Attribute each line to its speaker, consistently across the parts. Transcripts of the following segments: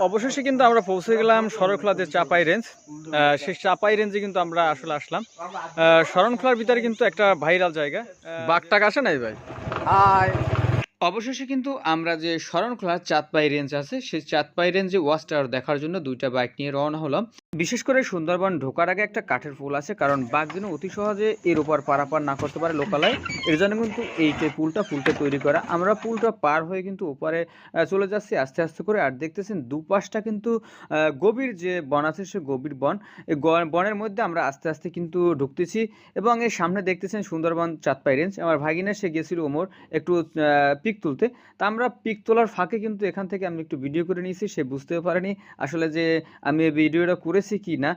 Speaker 1: অবশেষে কিন্তু আমরা পৌঁছে গেলাম শরণখোলাতে চাপাই রেঞ্জ সেই চাপাই রেঞ্জে কিন্তু আমরা আসলে আসলাম। আহ, শরণখোলার ভিতরে কিন্তু একটা ভাইরাল জায়গা। বাঘটাক আসে নাই ভাই? অবশেষে কিন্তু আমরা যে শরণখোলা চাঁদপাই রেঞ্জ আছে সেই চাঁদপাই রেঞ্জে ওয়াচ টাওয়ার দেখার জন্য দুইটা বাইক নিয়ে রওনা হলাম। বিশেষ করে সুন্দরবন ঢোকার আগে একটা কাঠের পুল আছে, কারণ বাঘ যেন অতি সহজে এর উপর পারাপার না করতে পারে লোকালয়। এর জন্য কিন্তু এই যে পুলটা পুলটা তৈরি করা, আমরা পুলটা পার হয়ে কিন্তু ওপারে চলে যাচ্ছি, আস্তে আস্তে করে, আর দেখতেছেন দুপাশটা কিন্তু গভীর যে বন আছে, সে গভীর বন। এই বনের মধ্যে আমরা আস্তে আস্তে কিন্তু ঢুকতেছি, এবং এর সামনে দেখতেছেন সুন্দরবন চাঁদপাই রেঞ্জ আমার ভাগিনা, সে গেছিল ওমর একটু পিক তুলতে। তা আমরা পিক তোলার ফাঁকে কিন্তু এখান থেকে আমি একটু ভিডিও করে নিয়েছি, সে বুঝতেও পারেনি। আসলে যে আমি ভিডিওটা করেছি কি না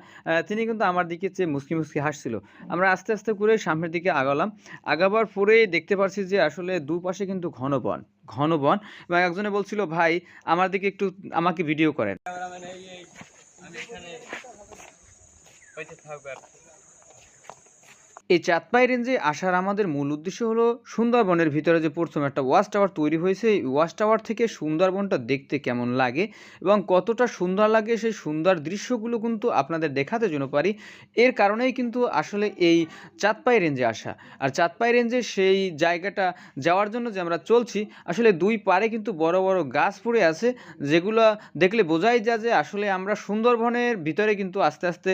Speaker 1: তিনি কিন্তু আমার দিকে চেয়ে মুসকি মুসকি হাসছিল। আমরা আস্তে আস্তে করে সামনের দিকে আগালাম। আগাবার পরে দেখতে পারছি যে আসলে দুপাশে কিন্তু ঘন বন ঘন বন এবং একজনে বলছিল ভাই আমার দিকে একটু আমাকে ভিডিও করেন। এই চাঁদপাই রেঞ্জে আসার আমাদের মূল উদ্দেশ্য হলো সুন্দরবনের ভিতরে যে প্রথম একটা ওয়াচ টাওয়ার তৈরি হয়েছে, এই ওয়াচ টাওয়ার থেকে সুন্দরবনটা দেখতে কেমন লাগে এবং কতটা সুন্দর লাগে সেই সুন্দর দৃশ্যগুলো কিন্তু আপনাদের দেখাতে জন্য পারি। এর কারণেই কিন্তু আসলে এই চাঁদপাই রেঞ্জে আসা। আর চাঁদপাই রেঞ্জে সেই জায়গাটা যাওয়ার জন্য যে আমরা চলছি, আসলে দুই পারে কিন্তু বড় বড় গাছ পড়ে আছে, যেগুলো দেখলে বোঝাই যায় যে আসলে আমরা সুন্দরবনের ভিতরে কিন্তু আস্তে আস্তে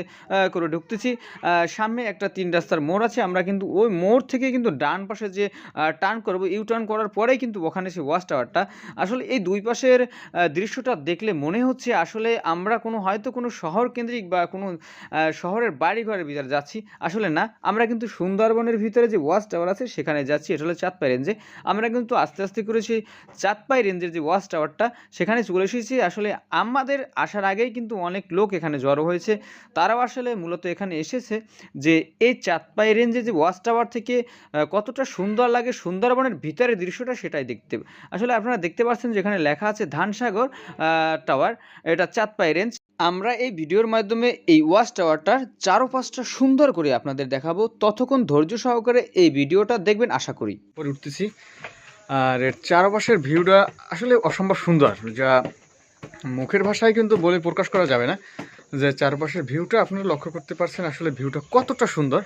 Speaker 1: করে ঢুকতেছি। সামনে একটা তিন রাস্তার মোড় আছে, আমরা কিন্তু ওই মোড় থেকে কিন্তু ডান পাশে যে টার্ন করব ইউ টার্ন করার পরেই কিন্তু ওখানে সে ওয়াচ টাওয়ারটা আসলে এই দুই পাশের দৃশ্যটা দেখলে মনে হচ্ছে আসলে আমরা কোনো, হয়তো কোনো শহর কেন্দ্রিক বা কোনো শহরের বাড়ি ঘরের ভিতরে যাচ্ছি। আসলে না, আমরা কিন্তু সুন্দরবনের ভিতরে যে ওয়াচ টাওয়ার আছে, সেখানে যাচ্ছি। এটা হলো চাঁদপাই রেঞ্জে আমরা কিন্তু আস্তে আস্তে করে সেই চাঁদপাই রেঞ্জের যে ওয়াচ টাওয়ারটা সেখানে চলে এসেছি। আসলে আমাদের আসার আগেই কিন্তু অনেক লোক এখানে জড়ো হয়েছে। তারাও আসলে মূলত এখানে এসেছে যে, এই চাঁদপাই রেঞ্জে যে ওয়াচ টাওয়ার থেকে কতটা সুন্দর লাগে সুন্দরবনের ভিতরের দৃশ্যটা সেটাই দেখতে, আসলে আপনারা দেখতে পাচ্ছেন যেখানে লেখা আছে ধানসাগর টাওয়ার এটা চাঁদপাই রেঞ্জ আমরা এই ভিডিওর মাধ্যমে এই ওয়াচ টাওয়ারটার চারোপাশটা সুন্দর করে আপনাদের দেখাবো, ততক্ষণ ধৈর্য সহকারে এই ভিডিওটা দেখবেন, আশা করি। পরে উঠতেছি, আর এর চারপাশের ভিউটা আসলে অসম্ভব সুন্দর, যা মুখের ভাষায় কিন্তু বলে প্রকাশ করা যাবে না, যে চারপাশের ভিউটা আপনারা লক্ষ্য করতে পারছেন আসলে ভিউটা কতটা সুন্দর।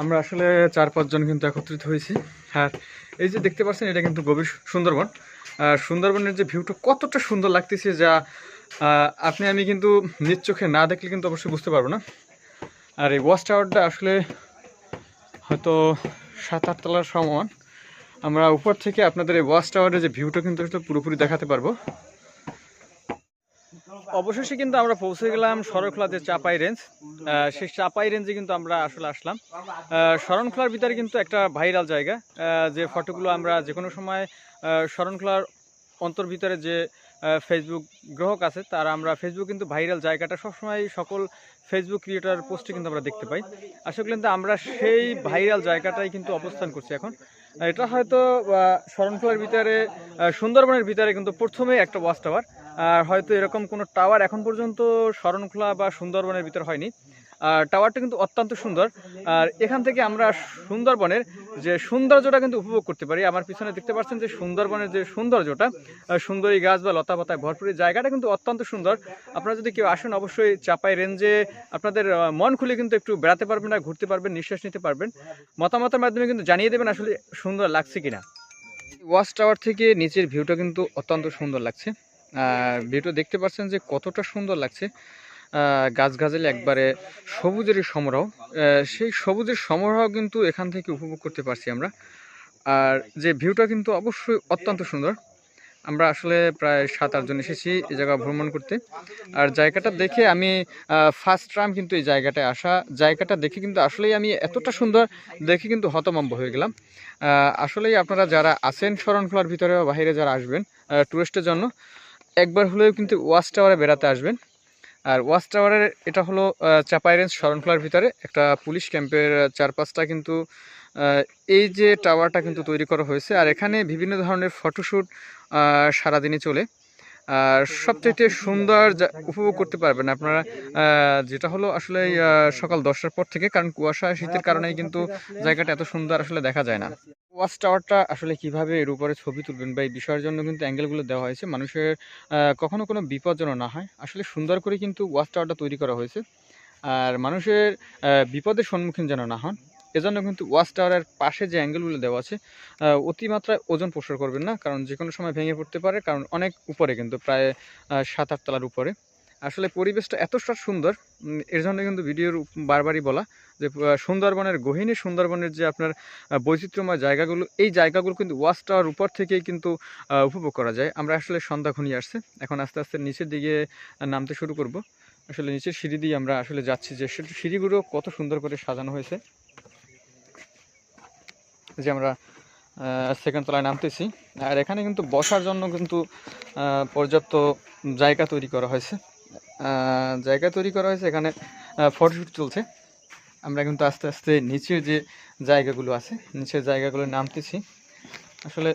Speaker 1: আমরা আসলে চার পাঁচজন কিন্তু একত্রিত হয়েছি। আর এই যে দেখতে পাচ্ছেন, এটা কিন্তু গভীর সুন্দরবন। সুন্দরবনের যে ভিউটা কতটা সুন্দর লাগতেছে যা আপনি, আমি কিন্তু নিজ চোখে না দেখলে কিন্তু অবশ্যই বুঝতে পারব না। আর এই ওয়াচ টাওয়ারটা আসলে হয়তো সাত, আট তলার সমান। আমরা উপর থেকে আপনাদের এই ওয়াচ টাওয়ারের যে ভিউটা কিন্তু পুরোপুরি দেখাতে পারব। অবশেষে কিন্তু আমরা পৌঁছে গেলাম শরণখোলাতে চাপাই রেঞ্জ সেই চাপাই রেঞ্জে কিন্তু আমরা আসলে আসলাম। শরণখোলার ভিতরে কিন্তু একটা ভাইরাল জায়গা যে ফটোগুলো আমরা যে কোনো সময় শরণখোলার অন্তর ভিতরে যে ফেসবুক গ্রাহক আছে, তারা আমরা ফেসবুক কিন্তু ভাইরাল জায়গাটা সবসময় সকল ফেসবুক ক্রিয়েটার পোস্টে কিন্তু আমরা দেখতে পাই। আসলে কিন্তু আমরা সেই ভাইরাল জায়গাটাই কিন্তু অবস্থান করছি এখন। এটা হয়তো শরণখোলার ভিতরে সুন্দরবনের ভিতরে কিন্তু প্রথমে একটা ওয়াচ টাওয়ার আর হয়তো এরকম কোনো টাওয়ার এখন পর্যন্ত শরণখোলা বা সুন্দরবনের ভিতর হয়নি। আর টাওয়ারটা কিন্তু অত্যন্ত সুন্দর। আর এখান থেকে আমরা সুন্দরবনের যে সৌন্দর্যটা কিন্তু উপভোগ করতে পারি। আমার পিছনে দেখতে পাচ্ছেন যে সুন্দরবনের যে সৌন্দর্যটা সুন্দরী গাছ বা লতা পাতায় ভরপুর। জায়গাটা কিন্তু অত্যন্ত সুন্দর। আপনারা যদি কেউ আসেন, অবশ্যই চাপাই রেঞ্জে আপনাদের মন খুলে কিন্তু একটু বেড়াতে পারবেন না ঘুরতে পারবেন, নিঃশ্বাস নিতে পারবেন। মতামতের মাধ্যমে কিন্তু জানিয়ে দেবেন আসলে সুন্দর লাগছে কিনা। ওয়াচ টাওয়ার থেকে নিচের ভিউটা কিন্তু অত্যন্ত সুন্দর লাগছে। ভিউটা দেখতে পাচ্ছেন যে কতটা সুন্দর লাগছে। গাছগাছালি একবারে সবুজেরই সমারোহ। সেই সবুজের সমারোহ কিন্তু এখান থেকে উপভোগ করতে পারছি আমরা। আর যে ভিউটা কিন্তু অবশ্যই অত্যন্ত সুন্দর। আমরা আসলে প্রায় সাত আটজন এসেছি এই জায়গা ভ্রমণ করতে। আর জায়গাটা দেখে আমি ফার্স্ট টাইম কিন্তু এই জায়গাটায় আসা। জায়গাটা দেখে কিন্তু আসলেই আমি এতটা সুন্দর, দেখে কিন্তু হতমম্ব হয়ে গেলাম। আসলেই আপনারা যারা আছেন শরণখোলার ভিতরে বা বাইরে যারা আসবেন টুরিস্টের জন্য একবার হলেও কিন্তু ওয়াচ টাওয়ারে বেড়াতে আসবেন। আর ওয়াচ টাওয়ারের এটা হলো চাপাই রেঞ্জ শরণখোলার ভিতরে। একটা পুলিশ ক্যাম্পের চারপাশটা কিন্তু এই যে টাওয়ারটা কিন্তু তৈরি করা হয়েছে। আর এখানে বিভিন্ন ধরনের ফটোশ্যুট সারাদিনে চলে। আর সবচাইতে সুন্দর উপভোগ করতে পারবেন আপনারা যেটা হলো আসলে সকাল দশটার পর থেকে, কারণ কুয়াশা, শীতের কারণেই কিন্তু জায়গাটা এত সুন্দর আসলে দেখা যায় না। ওয়াচ টাওয়ারটা আসলে কীভাবে এর উপরে ছবি তুলবেন বা এই বিষয়ের জন্য কিন্তু অ্যাঙ্গেলগুলো দেওয়া হয়েছে, মানুষের কখনো কোনো বিপদ যেন না হয়। আসলে সুন্দর করে কিন্তু ওয়াচ টাওয়ারটা তৈরি করা হয়েছে, আর মানুষের বিপদের সম্মুখীন যেন না হন। এজন্য কিন্তু ওয়াচ টাওয়ারের পাশে যে অ্যাঙ্গেলগুলো দেওয়া আছে অতিমাত্রায় ওজন প্রসার করবেন না, কারণ যে কোনো সময় ভেঙে পড়তে পারে, কারণ অনেক উপরে কিন্তু প্রায় সাত আট তলার উপরে। আসলে পরিবেশটা এতটা সুন্দর এর জন্য কিন্তু ভিডিওর বারবারই বলা যে সুন্দরবনের গহিনী সুন্দরবনের যে আপনার বৈচিত্র্যময় জায়গাগুলো, এই জায়গাগুলো কিন্তু ওয়াচ টাওয়ার উপর থেকেই কিন্তু উপভোগ করা যায়। আমরা আসলে সন্ধ্যা ঘনিয়ে আসছে, এখন আস্তে আস্তে নিচের দিকে নামতে শুরু করব। আসলে নিচের সিঁড়ি দিয়ে আমরা আসলে যাচ্ছি যে সিঁড়িগুলো কত সুন্দর করে সাজানো হয়েছে। যে আমরা সেকেন্ড তলায় নামতেছি। আর এখানে কিন্তু বসার জন্য কিন্তু পর্যাপ্ত জায়গা তৈরি করা হয়েছে। জায়গা তৈরি করা হয়েছে এখানে ফটোশ্যুট চলছে। আমরা কিন্তু আস্তে আস্তে নিচের যে জায়গাগুলো আছে, নিচের জায়গাগুলো নামতেছি। আসলে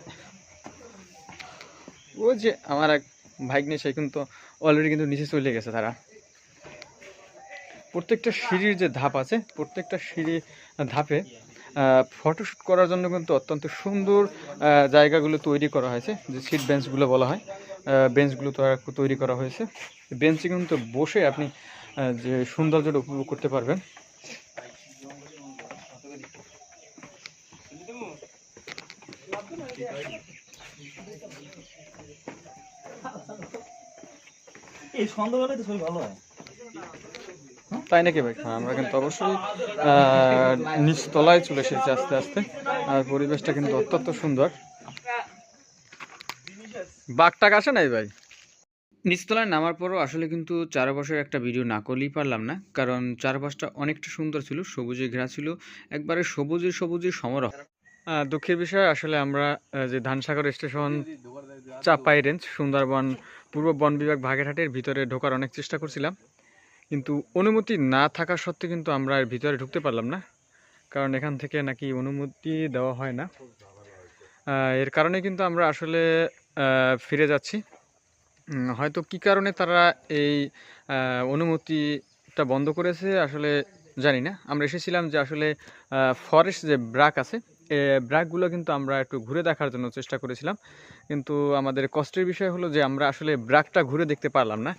Speaker 1: ও যে আমার এক ভাগ্নে, সে কিন্তু অলরেডি কিন্তু নিচে চলে গেছে তারা। প্রত্যেকটা সিঁড়ির যে ধাপ আছে, প্রত্যেকটা সিঁড়ি ধাপে ফটোশ্যুট করার জন্য কিন্তু অত্যন্ত সুন্দর জায়গাগুলো তৈরি করা হয়েছে, যে সিট বেঞ্চগুলো বলা হয়। বেঞ্চগুলো তৈরি করা হয়েছে। বেঞ্চে কিন্তু বসে আপনি যে সৌন্দর্যটা উপভোগ করতে পারবেন।
Speaker 2: এই সন্ধ্যাবেলায় তো ছবি ভালো হয়।
Speaker 1: তাই নাকি ভাই? হ্যাঁ আমরা কিন্তু অবশ্যই নিচতলায় চলে এসেছি আস্তে আস্তে। আর পরিবেশটা কিন্তু অত্যন্ত সুন্দর। বাঘটাক আসে নাই ভাই?
Speaker 3: নিচতলায় নামার পরও আসলে কিন্তু চারপাশের একটা ভিডিও না করলেই পারলাম না, কারণ চারপাশটা অনেকটা সুন্দর ছিল, সবুজে ঘেরা ছিল, একবারে সবুজে সবুজে সমারোহ।
Speaker 1: দুঃখের বিষয়, আসলে আমরা যে ধানসাগর স্টেশন চাপাই রেঞ্জ, সুন্দরবন, পূর্ব বন বিভাগ বাগেরহাটের ভিতরে ঢোকার অনেক চেষ্টা করছিলাম। কিন্তু অনুমতি না থাকা সত্ত্বে কিন্তু আমরা এর ভিতরে ঢুকতে পারলাম না। কারণ এখান থেকে নাকি অনুমতি দেওয়া হয় না। এর কারণে কিন্তু আমরা আসলে ফিরে যাচ্ছি। হয়তো কি কারণে তারা এই অনুমতিটা বন্ধ করেছে আসলে জানি না। আমরা এসেছিলাম যে আসলে ফরেস্ট যে ব্রাক আছে ব্রাকগুলো কিন্তু আমরা একটু ঘুরে দেখার জন্য চেষ্টা করেছিলাম। কিন্তু আমাদের কষ্টের বিষয় হলো যে, আমরা আসলে ব্রাকটা ঘুরে দেখতে পারলাম না।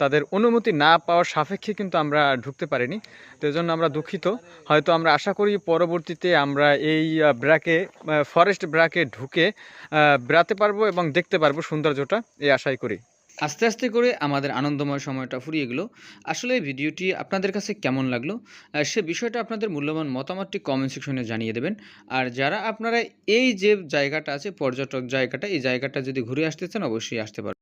Speaker 1: তাদের অনুমতি না পাওয়ার সাপেক্ষে কিন্তু আমরা ঢুকতে পারিনি। তো জন্য আমরা দুঃখিত। হয়তো আমরা আশা করি পরবর্তীতে আমরা এই ব্র্যাকে ফরেস্ট ব্র্যাকে ঢুকে বেড়াতে পারব এবং দেখতে পারব সৌন্দর্যটা। এই আশাই করি।
Speaker 3: আস্তে আস্তে করে আমাদের আনন্দময় সময়টা ফুরিয়ে গেল। আসলে এই ভিডিওটি আপনাদের কাছে কেমন লাগল? সে বিষয়টা আপনাদের মূল্যবান মতামতটি কমেন্ট সেকশনে জানিয়ে দেবেন। আর যারা আপনারা এই যে জায়গাটা আছে, পর্যটক জায়গাটা, এই জায়গাটা যদি ঘুরে আসতে চান, অবশ্যই আসতে পারেন